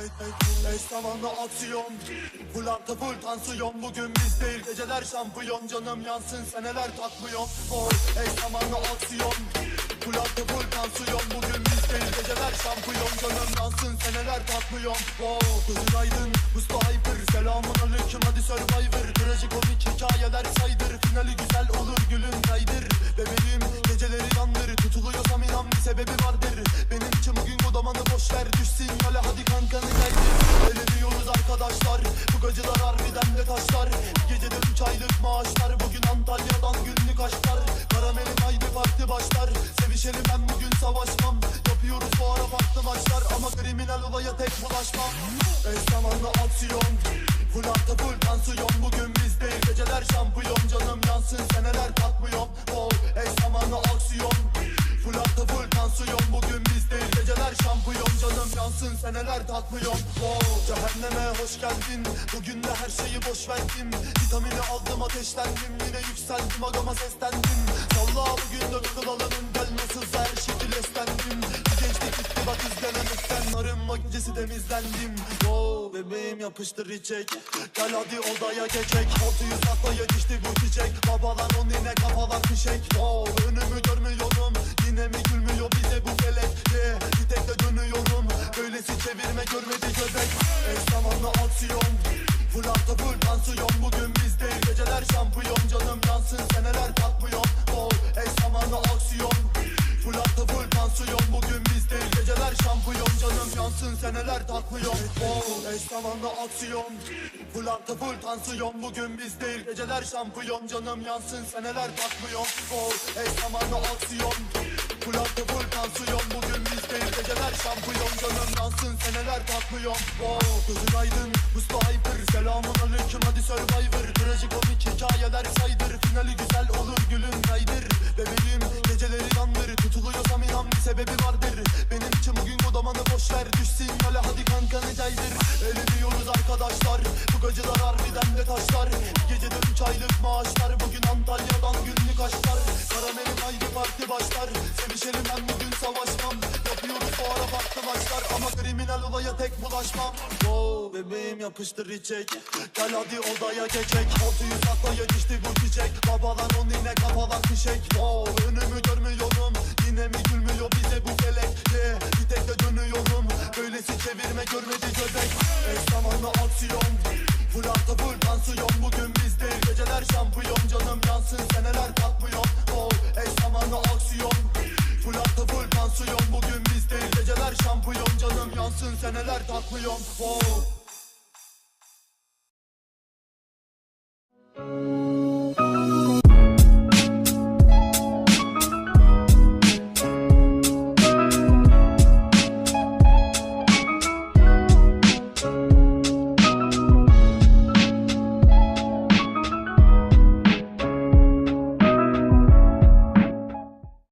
Eş zamanlı aksiyon Full artı full tansiyon. Bugün biz değil geceler şampiyon. Canım yansın seneler takmıyorum. Oh, Eş zamanlı aksiyon Full artı full tansiyon. Bugün biz değil geceler şampiyon. Canım yansın seneler takmıyorum. Oh, Gözün aydın Musta Hyper. Selamun aleyküm hadi arkadaşlar Bu gacılar harbiden de taşlar. Bir gecede üç aylık maaşlar. Bugün Antalya'dan günlük aşklar. Karamelim haydi parti başlar. Sevişelim ben bugün savaşmam. Yapıyoruz bu ara farklı maçlar. Ama kriminal olaya tek bulaşmam. Eş zamanlı aksiyon. Full artı full tansiyon. Bugün biz değil. Geceler şampiyon. Canım yansın seneler Yansın seneler takmıyorum oh, Cehenneme hoş geldin. Bugün de her şeyi boş verdim. Vitamini aldım ateşlendim. Yine yükseldim agama seslendim. Salla bugün de kılalım Gel nasılsa her şekil eslendim. Gençlik gitti bak izlenemekten Arınma gecesi temizlendim. Oh bebeğim yapıştır içek. Gel hadi odaya geçek. Ortayı sakla yetişti bu çiçek. Babalar on yine kafalar fişek. Oh önümü görmüyorum takmıyor Oh eş zamanlı aksiyon artı full tansiyon. Bugün biz değil geceler şampiyon. Canım yansın seneler takmıyor Oh eş zamanlı aksiyon artı full tansiyon. Bugün biz değil geceler şampiyon. Canım yansın seneler takmıyor Oh gözün aydın Musta Hyper Selamun aleyküm hadi Survivor. Trajikomik hikayeler saydır. Finali güzel olur gülün kaydır. Bebeğim geceleri yandır. Tutuluyorsam inan bir sebebi vardır. Benim için bugün ver Düşsün hale hadi kankanı caydır? Eğleniyoruz arkadaşlar Bu gacılar harbiden de taşlar. Bir gecede üç aylık maaşlar Bugün Antalya'dan günlük aşklar. Karamelim haydi parti başlar Sevişelim ben bugün savaşmam. Yapıyoruz bu ara farklı maçlar Ama kriminal olaya tek bulaşmam. Oh bebeğim yapıştır içek Gel hadi odaya geçek. Ortayı sakla yetişti bu çiçek Babalar on yine kafalar fişek. Oh görmedi göbek Eş zamanlı aksiyon. Full artı full tansiyon Bugün biz değil geceler şampiyon. Canım yansın seneler kalkmıyor Oh eş zamanlı aksiyon. Full artı full tansiyon Bugün biz değil geceler şampiyon. Canım yansın seneler takmıyorum Oh